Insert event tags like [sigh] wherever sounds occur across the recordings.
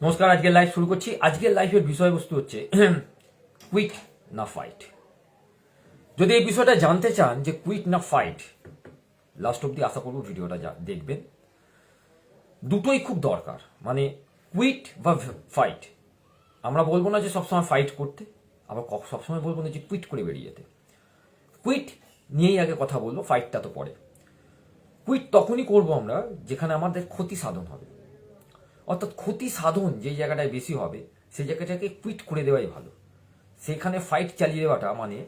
নমস্কার, আজকের লাইভ শুরু করছি। আজকের লাইভের বিষয়বস্তু হচ্ছে [clears throat] কুইক না ফাইট যদি এই বিষয়টা জানতে চান যে কুইট না ফাইট লাস্ট অব্দি আশা করব ভিডিওটা দেখবেন। দুটোই খুব দরকার। মানে কুইট বা ফাইট আমরা বলব না যে সবসময় ফাইট করতে, আবার সবসময় বলব না যে কুইট করে বেরিয়ে যেতে। কুইট নিয়েই আগে কথা বলব ফাইটটা তো পরে। কুইট তখনই করব আমরা যেখানে আমাদের ক্ষতি সাধন হবে। অর্থাৎ ক্ষতি সাধন যে জায়গাটায় বেশি হবে, সেই জায়গাটাকে কুইট করে দেওয়াই ভালো। সেখানে ফাইট চালিয়ে দেওয়াটা মানে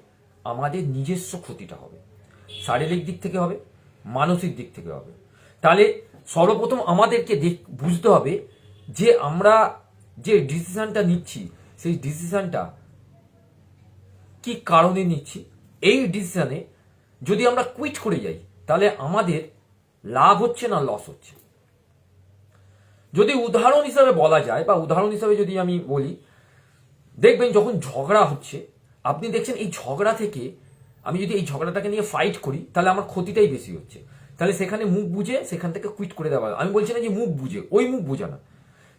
আমাদের নিজস্ব ক্ষতিটা হবে। শারীরিক দিক থেকে হবে, মানসিক দিক থেকে হবে। তাহলে সর্বপ্রথম আমাদেরকে বুঝতে হবে যে আমরা যে ডিসিশনটা নিচ্ছি, সেই ডিসিশনটা কি কারণে নিচ্ছি? এই ডিসিশনে যদি আমরা কুইট করে যাই, তাহলে আমাদের লাভ হচ্ছে না লস হচ্ছে। যদি উদাহরণ হিসাবে বলা যায় বা উদাহরণ হিসাবে যদি আমি বলি, দেখবেন যখন ঝগড়া হচ্ছে, আপনি দেখছেন এই ঝগড়া থেকে আমি যদি এই ঝগড়াটাকে নিয়ে ফাইট করি, তাহলে আমার ক্ষতিটাই বেশি হচ্ছে। তাহলে সেখানে মুখ বুঝে সেখান থেকে কুইট করে দেওয়া। আমি বলছি না যে মুখ বুঝে ওই মুখ বুঝে না।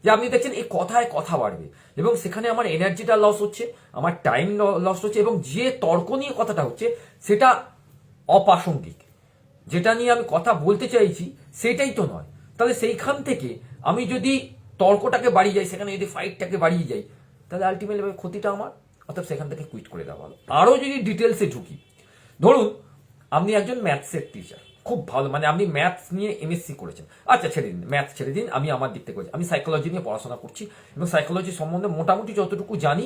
যে আপনি দেখছেন এই কথায় কথা বাড়বে এবং সেখানে আমার এনার্জিটা লস হচ্ছে, আমার টাইম লস হচ্ছে এবং যে তর্ক নিয়ে কথাটা হচ্ছে, সেটা অপ্রাসঙ্গিক। যেটা নিয়ে আমি কথা বলতে চাইছি, সেটাই তো নয়। তাহলে সেইখান থেকে আমি যদি তর্কটাকে বাড়িয়ে যাই, সেখানে যদি ফাইটটাকে বাড়িয়ে যাই, তাহলে আলটিমেটলি ক্ষতিটা আমার অর্থাৎ সেখান থেকে কুইট করে দেওয়া ভালো। আরও যদি ডিটেলসে ঢুকি, ধরুন, আপনি একজন ম্যাথসের টিচার খুব ভালো মানে আপনি ম্যাথস নিয়ে এমএসসি করেছেন। আচ্ছা ছেড়ে দিন ম্যাথস ছেড়ে দিন, আমি আমার দিক থেকে আমি সাইকোলজি নিয়ে পড়াশোনা করছি, এবং সাইকোলজি সম্বন্ধে মোটামুটি যতটুকু জানি,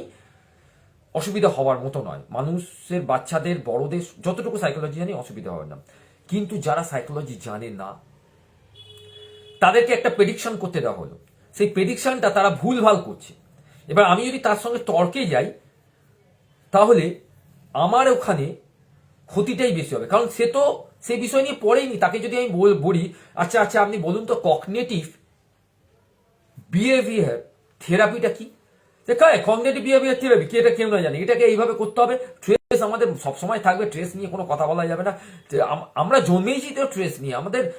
অসুবিধা হওয়ার মতো নয়। মানুষের, বাচ্চাদের, বড়দের, যতটুকু সাইকোলজি জানি, অসুবিধা হবে না। কিন্তু যারা সাইকোলজি জানে না তাদেরকে একটা প্রেডিকশন করতে দেওয়া হলো। সেই প্রেডিকশনটা তারা ভুলভাল করছে। এবার আমি যদি তার সঙ্গে তর্কে যাই, তাহলে আমার ওখানে ক্ষতিটাই বেশি হবে। কারণ সে তো সেই বিষয় নিয়ে পড়েনি তাকে যদি আমি বল- আচ্ছা আচ্ছা আপনি বলুন তো কগনেটিভ বিহেভিয়ার থেরাপিটা কি? কগনেটিভ বিহেভিয়ার থেরাপি কি এটা কেউ না জানে। এটাকে এইভাবে করতে হবে। ট্রেস আমাদের সবসময় থাকবে। ট্রেস নিয়ে কোনো কথা বলা যাবে না। আমরা জন্মেইছি তো ট্রেস নিয়ে। আমাদের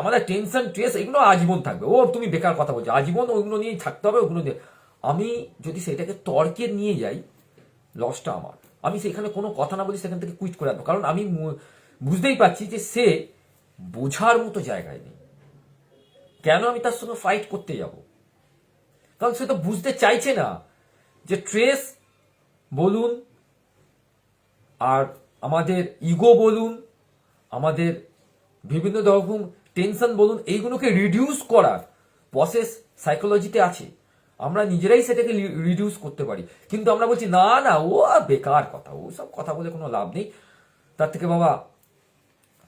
আমাদের টেনশন ট্রেস এগুলো আজীবন থাকবে। ও, তুমি বেকার কথা বলছো। আজীবন ওইগুলো নিয়েই থাকতে হবে, ওগুলো নিয়ে। আমি যদি সেটাকে তর্কে নিয়ে যাই লসটা আমার। আমি সেখানে কোনো কথা না বলি সেখান থেকে কুইট করে আসব কারণ আমি বুঝতেই পারছি যে সে বোঝার মতো জায়গায় নেই। কেন আমি তার সঙ্গে ফাইট করতে যাব? কারণ সে তো বুঝতে চাইছে না যে ট্রেস বলুন, আর আমাদের ইগো বলুন, আমাদের বিভিন্ন রকম টেনশন বলুন এইগুলোকে রিডিউস করার প্রসেস সাইকোলজিতে আছে। আমরা নিজেরাই সেটাকে রিডিউস করতে পারি। কিন্তু আমরা বলছি না না ও বেকার কথা ও সব কথা বলে কোনো লাভ নেই। তার থেকে বাবা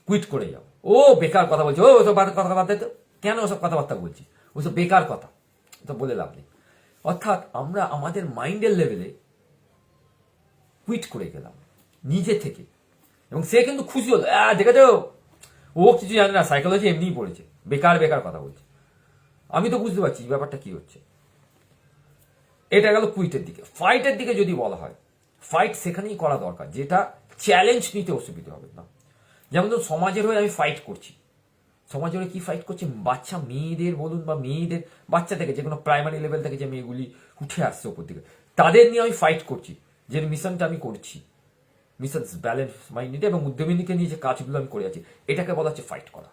কুইট করে যাও। ও বেকার কথা বলছে ও ওসব বাদ- কথা বাদ দে তো। কেন ওসব কথাবার্তা বলছিস? ওসব বেকার কথা তো বলে লাভ নেই। অর্থাৎ আমরা আমাদের মাইন্ডের লেভেলে কুইট করে গেলাম নিজে থেকে। এবং সে কিন্তু খুশি হলো আহ, দেখেছ? ও কিছু জানে না সাইকোলজি এমনিই পড়েছে। বেকার বেকার কথা বলছে। আমি তো বুঝতে পারছি ব্যাপারটা কি হচ্ছে। এটা গেল কুইটের দিকে। ফাইটের দিকে যদি বলা হয় ফাইট সেখানেই করা দরকার। যেটা চ্যালেঞ্জ নিতে অসুবিধা হবে না। যেমন ধরুন, সমাজের হয়ে আমি ফাইট করছি। সমাজের হয়ে কি ফাইট করছি? বাচ্চা মেয়েদের বলুন বা মেয়েদের, বাচ্চা থেকে যে কোনো প্রাইমারি লেভেল থেকে যে মেয়েগুলি উঠে আসছে ওপর দিকে, তাদের নিয়ে আমি ফাইট করছি। যে মিশনটা আমি করছি। মিশন ব্যালেন্স মাইন্ডেড এবং উদ্যমিনীকে নিয়ে যে কাজগুলো আমি করে আছি, এটাকে বলা হচ্ছে ফাইট করা।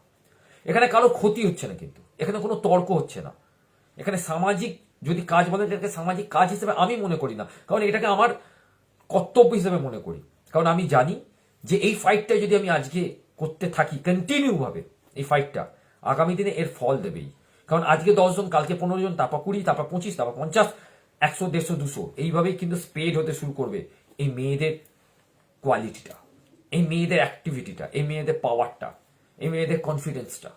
এখানে কারও ক্ষতি হচ্ছে না কিন্তু। এখানে কোনো তর্ক হচ্ছে না। এখানে সামাজিক, যদি কাজ বলে এটাকে সামাজিক কাজ হিসেবে আমি মনে করি না, কারণ এটাকে আমার কর্তব্য হিসেবে মনে করি। কারণ আমি জানি যে এই ফাইটটা যদি আমি আজকে করতে থাকি কন্টিনিউভাবে এই ফাইটটা আগামী দিনে এর ফল দেবেই। কারণ আজকে দশজন কালকে পনেরো জন, তারপর কুড়ি, তারপর পঁচিশ, তারপর পঞ্চাশ, একশো, দেড়শো, দুশো, এইভাবেই কিন্তু স্প্রেড হতে শুরু করবে। এই মেয়েদের কোয়ালিটিটা এই মেয়েদের অ্যাক্টিভিটিটা এই মেয়েদের পাওয়ারটা এই মেয়েদের কনফিডেন্সটা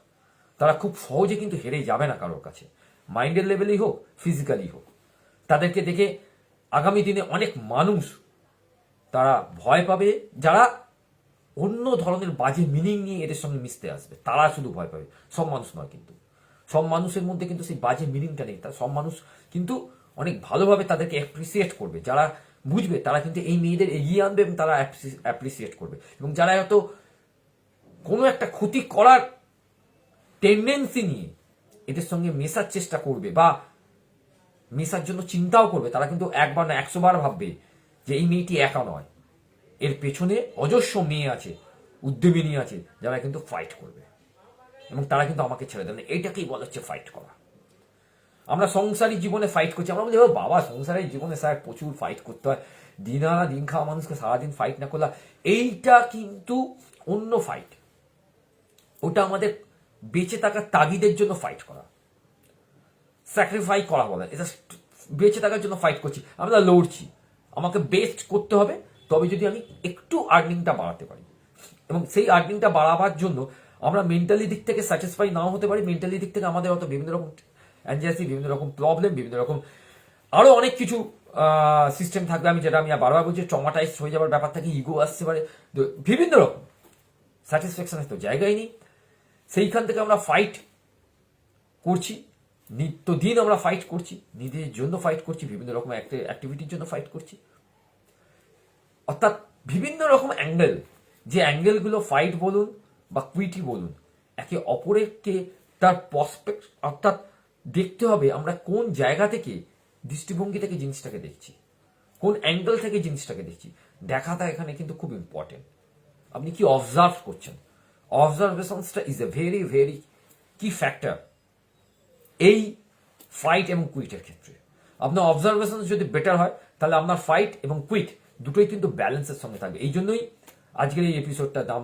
তারা খুব সহজে কিন্তু হেরে যাবে না কারোর কাছে। মাইন্ডের লেভেলেই হোক ফিজিক্যালি হোক। তাদেরকে দেখে আগামী দিনে অনেক মানুষ তারা ভয় পাবে, যারা অন্য ধরনের বাজে মিনিং নিয়ে এদের সঙ্গে মিশতে আসবে। তারা শুধু ভয় পাবে, সব মানুষ নয় কিন্তু। সব মানুষের মধ্যে কিন্তু সেই বাজে মিনিংটা নেই। তার সব মানুষ কিন্তু অনেক ভালোভাবে তাদেরকে অ্যাপ্রিসিয়েট করবে। যারা বুঝবে, তারা কিন্তু এই মেয়েদের এগিয়ে আনবে এবং তারা অ্যাপ্রিসিয়েট করবে। এবং যারা হয়তো কোনো একটা ক্ষতি করার টেন্ডেন্সি নিয়ে এদের সঙ্গে মেশার চেষ্টা করবে বা মেশার জন্য চিন্তাও করবে, তারা কিন্তু একবার না একশো বার ভাববে যে এই মেয়েটি একা নয়। এর পেছনে অজস্র মেয়ে আছে উদ্যমিনী আছে, যারা কিন্তু ফাইট করবে। এবং তারা কিন্তু আমাকে ছেড়ে দেবে না। এইটাকেই বলা হচ্ছে ফাইট করা। আমরা সংসারী জীবনে ফাইট করছি। আমরা বলি বাবা সংসারের জীবনে স্যার প্রচুর ফাইট করতে হয়। দিন আনা দিন খাওয়া মানুষকে সারাদিন ফাইট না করলে এইটা কিন্তু অন্য ফাইট ওটা আমাদের বেঁচে থাকার তাগিদের জন্য ফাইট করা। স্যাক্রিফাই করা বলে। এটা বেঁচে থাকার জন্য ফাইট করছি। আমরা লড়ছি। আমাকে বেস্ট করতে হবে। তবে যদি আমি একটু আর্নিংটা বাড়াতে পারি। এবং সেই আর্নিংটা বাড়াবার জন্য আমরা মেন্টালি দিক থেকে স্যাটিসফাই নাও হতে পারি। মেন্টালি দিক থেকে আমাদের হয়তো বিভিন্ন রকম অ্যানজাইটি বিভিন্ন রকম প্রবলেম বিভিন্ন রকম আরও অনেক কিছু সিস্টেম থাকবে আমি, যেটা আমি বারবার বলছি টমাটাইজ হয়ে যাওয়ার ব্যাপার থাকে ইগো আসতে পারে। বিভিন্ন রকম স্যাটিসফ্যাকশনের তো জায়গায় নেই। সেইখান থেকে আমরা ফাইট করছি, নিত্যদিন আমরা ফাইট করছি, নিজের জন্য ফাইট করছি, বিভিন্ন রকম অ্যাক্টিভিটির জন্য ফাইট করছি। অর্থাৎ বিভিন্ন রকম অ্যাঙ্গেল যে অ্যাঙ্গেলগুলো ফাইট বলুন বা কুইটি বলুন, একে অপরেরকে তার প্রসপেক্ট অর্থাৎ দেখতে হবে আমরা কোন জায়গা থেকে দৃষ্টিভঙ্গি থেকে জিনিসটাকে দেখছি, কোন অ্যাঙ্গেল থেকে জিনিসটাকে দেখছি। দেখাটা এখানে কিন্তু খুব ইম্পর্টেন্ট আপনি কি অবজার্ভ করছেন? অবজারভেশনসটা is a very very key factor এই ফাইট এবং কুইটের ক্ষেত্রে। আপনার অবজারভেশন যদি বেটার হয়, তাহলে আপনার ফাইট এবং কুইট দুটোই কিন্তু ব্যালেন্সের সঙ্গে থাকবে। এই জন্যই আজকের এই এপিসোডটার দাম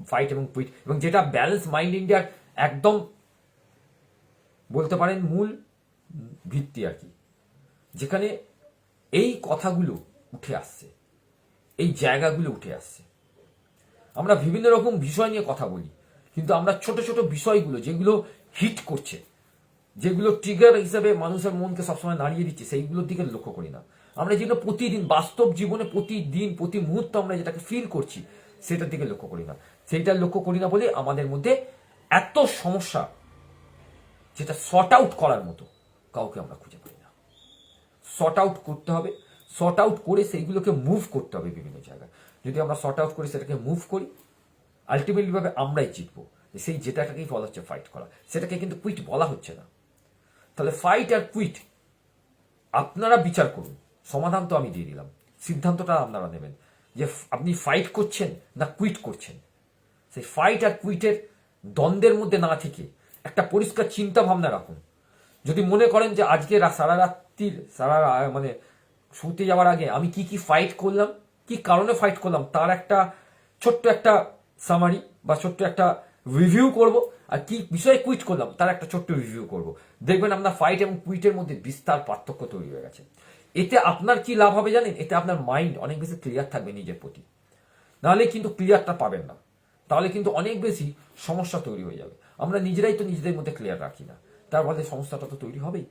ফাইট এবং কুইট এবং যেটা ব্যালেন্স মাইন্ড ইন্ডিয়ার একদম বলতে পারেন মূল ভিত্তি আর কি। যেখানে এই কথাগুলো উঠে আসছে, এই জায়গাগুলো উঠে আসছে। আমরা বিভিন্ন রকম বিষয় নিয়ে কথা বলি, কিন্তু আমরা ছোট ছোট বিষয়গুলো যেগুলো হিট করছে, যেগুলো ট্রিগার হিসেবে মানুষের মনকে সবসময় নাড়িয়ে দিচ্ছে, সেইগুলোর দিকে লক্ষ্য করি না। আমরা যেগুলো প্রতিদিন, বাস্তব জীবনে প্রতিদিন, প্রতি মুহূর্ত আমরা যেটাকে ফিল করছি, সেটার দিকে লক্ষ্য করি না। সেইটা লক্ষ্য করি না বলে আমাদের মধ্যে এত সমস্যা যেটা শর্ট আউট করার মতো কাউকে আমরা খুঁজে পাই না। শর্ট আউট করতে হবে শর্ট আউট করে সেইগুলোকে মুভ করতে হবে বিভিন্ন জায়গায়। যদি আমরা শর্ট আউট করে সেটাকে মুভ করি আলটিমেটলি ভাবে আমরাই জিতবো। সেই যেটাকেই বলা হচ্ছে ফাইট করা। সেটাকে কিন্তু কুইট বলা হচ্ছে না। তাহলে ফাইট আর কুইট আপনারা বিচার করুন। সমাধান তো আমি দিয়ে দিলাম। সিদ্ধান্তটা আপনারা নেবেন। যে আপনি ফাইট করছেন না কুইট করছেন। সেই ফাইট আর কুইটের দ্বন্দ্বের মধ্যে না থেকে একটা পরিষ্কার চিন্তা ভাবনা রাখুন। যদি মনে করেন যে আজকে সারা রাত্রির, সারা মানে শুতে যাওয়ার আগে আমি কি কি ফাইট করলাম, কি কারণে ফাইট করলাম, তার একটা ছোট্ট একটা সামারি বা ছোট্ট একটা রিভিউ করব আর কি বিষয়ে কুইট করলাম, তার একটা ছোট্ট রিভিউ করব। দেখবেন আপনার ফাইট এবং কুইটের মধ্যে বিস্তার পার্থক্য তৈরি হয়ে গেছে। এতে আপনার কি লাভ হবে জানেন? এতে আপনার মাইন্ড অনেক বেশি ক্লিয়ার থাকবে নিজের প্রতি। নাহলে কিন্তু ক্লিয়ারটা পাবেন না। তাহলে কিন্তু অনেক বেশি সমস্যা তৈরি হয়ে যাবে। আমরা নিজেরাই তো নিজেদের মধ্যে ক্লিয়ার রাখি না। তার ফলে সমস্যাটা তো তৈরি হবেই।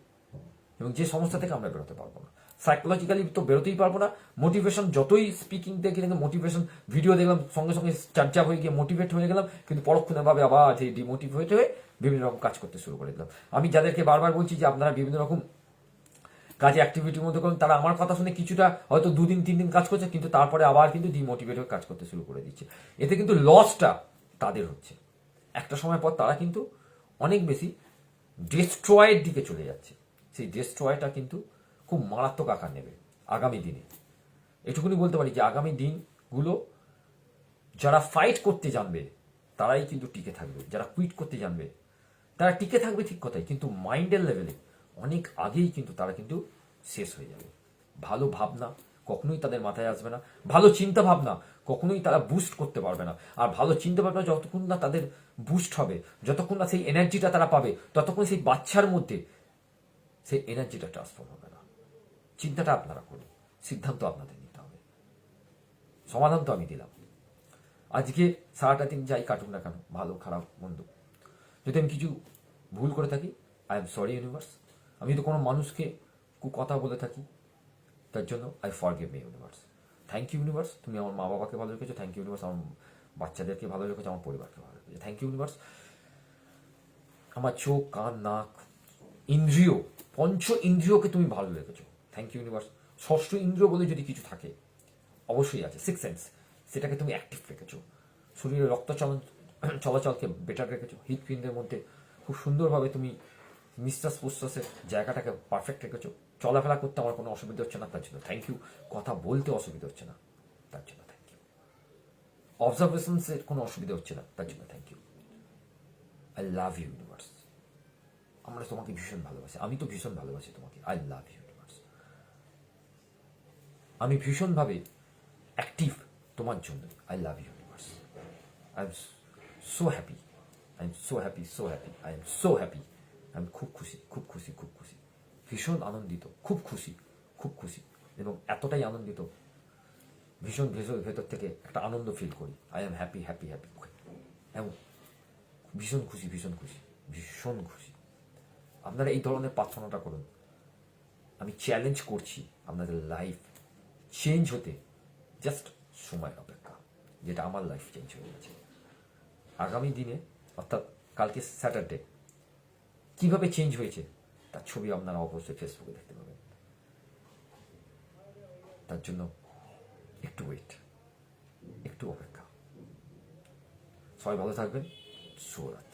এবং যে সমস্যা থেকে আমরা বেরোতে পারব না। সাইকোলজিক্যালি তো বেরোতেই পারব না। মোটিভেশন যতই স্পিকিং দেখে কিন্তু মোটিভেশন ভিডিও দেখলাম, সঙ্গে সঙ্গে চর্চা হয়ে গিয়ে মোটিভেট হয়ে গেলাম, কিন্তু পরক্ষণে ভাবে আবার যে ডিমোটিভেট হয়ে বিভিন্ন রকম কাজ করতে শুরু করে দিলাম। আমি যাদেরকে বারবার বলছি যে আপনারা বিভিন্ন রকম কাজে অ্যাক্টিভিটির মধ্যে করুন, তারা আমার কথা শুনে কিছুটা হয়তো দুদিন তিন দিন কাজ করছে, কিন্তু তারপরে আবার কিন্তু ডিমোটিভেট হয়ে কাজ করতে শুরু করে দিচ্ছে। এতে কিন্তু লসটা তাদের হচ্ছে। একটা সময় পর তারা কিন্তু অনেক বেশি ডিস্ট্রয়ের দিকে চলে যাচ্ছে। সেই ডিস্ট্রয়টা কিন্তু খুব মারাত্মক আকার নেবে আগামী দিনে। এটুকুনি বলতে পারি যে আগামী দিনগুলো যারা ফাইট করতে জানবে, তারাই কিন্তু টিকে থাকবে। যারা কুইট করতে জানবে, তারা টিকে থাকবে ঠিক কথাই, কিন্তু মাইন্ডের লেভেলে অনেক আগেই কিন্তু তারা কিন্তু শেষ হয়ে যাবে। ভালো ভাবনা কখনোই তাদের মাথায় আসবে না। ভালো চিন্তা ভাবনা কখনোই তারা বুস্ট করতে পারবে না। আর ভালো চিন্তা ভাবনা যতক্ষণ না তাদের বুস্ট হবে, যতক্ষণ না সেই এনার্জিটা তারা পাবে, ততক্ষণ সেই বাচ্চার মধ্যে সেই এনার্জিটা ট্রান্সফর্ম হবে না। চিন্তাটা আপনারা করুন। সিদ্ধান্ত আপনাদের নিতে হবে। সমাধান তো আমি দিলাম। আজকে সারাটা দিন যাই কাটুক না কেন, ভালো, খারাপ, মন্দ। যদি আমি কিছু ভুল করে থাকি আই এম সরি ইউনিভার্স আমি যদি কোনো মানুষকে কথা বলে থাকি। তার জন্য I forgive me universe thank you universe তুমি আমার মা বাবাকে ভালো রেখেছো থ্যাংক ইউ ইউনিভার্স আমার বাচ্চাদেরকে ভালো রেখেছো, আমার পরিবারকে ভালো রেখেছো। থ্যাংক ইউ ইউনিভার্স আমার চোখ, কান, নাক, ইন্দ্রিয়, পঞ্চ ইন্দ্রিয়কে তুমি ভালো রেখেছো। থ্যাংক ইউ ইউনিভার্স ষষ্ঠ ইন্দ্রিয় বলে যদি কিছু থাকে, অবশ্যই আছে। সিক্স সেন্স সেটাকে তুমি অ্যাক্টিভ রেখেছো। শরীরে রক্ত চলাচলকে বেটার রেখেছো। হৃদপিণ্ডের মধ্যে খুব সুন্দরভাবে তুমি নিঃশ্বাস প্রশ্বাসের জায়গাটাকে পারফেক্ট রেখেছো। চলাফেরা করতে আমার কোনো অসুবিধা হচ্ছে না, তার জন্য থ্যাংক ইউ কথা বলতে অসুবিধা হচ্ছে না, তার জন্য থ্যাংক ইউ অবজারভেশনসের কোনো অসুবিধা হচ্ছে না, তার জন্য thank you I love you universe আমরা তোমাকে ভীষণ ভালোবাসি, আমি তো ভীষণ ভালোবাসি তোমাকে। আই লাভ ইউ ইউনিভার্স আমি ভীষণভাবে অ্যাক্টিভ তোমার জন্য। I love you universe I am so happy I am so happy so happy I am so happy আমি খুব খুশি খুব খুশি খুব খুশি। ভীষণ আনন্দিত, খুব খুশি খুব খুশি এবং এতটাই আনন্দিত। ভীষণ ভীষণ ভেতর থেকে একটা আনন্দ ফিল করি। I am happy happy happy এবং ভীষণ খুশি ভীষণ খুশি ভীষণ খুশি। আপনারা এই ধরনের প্রার্থনাটা করুন। আমি চ্যালেঞ্জ করছি আপনাদের লাইফ চেঞ্জ হতে। জাস্ট সময় অপেক্ষা, যেটা আমার লাইফ চেঞ্জ হয়ে গেছে। আগামী দিনে, অর্থাৎ কালকে স্যাটারডে কীভাবে চেঞ্জ হয়েছে? তার ছবি আপনারা অবশ্যই ফেসবুকে দেখতে পাবেন তার জন্য একটু ওয়েট একটু অপেক্ষা সবাই ভালো থাকবেন শুভরাত্রি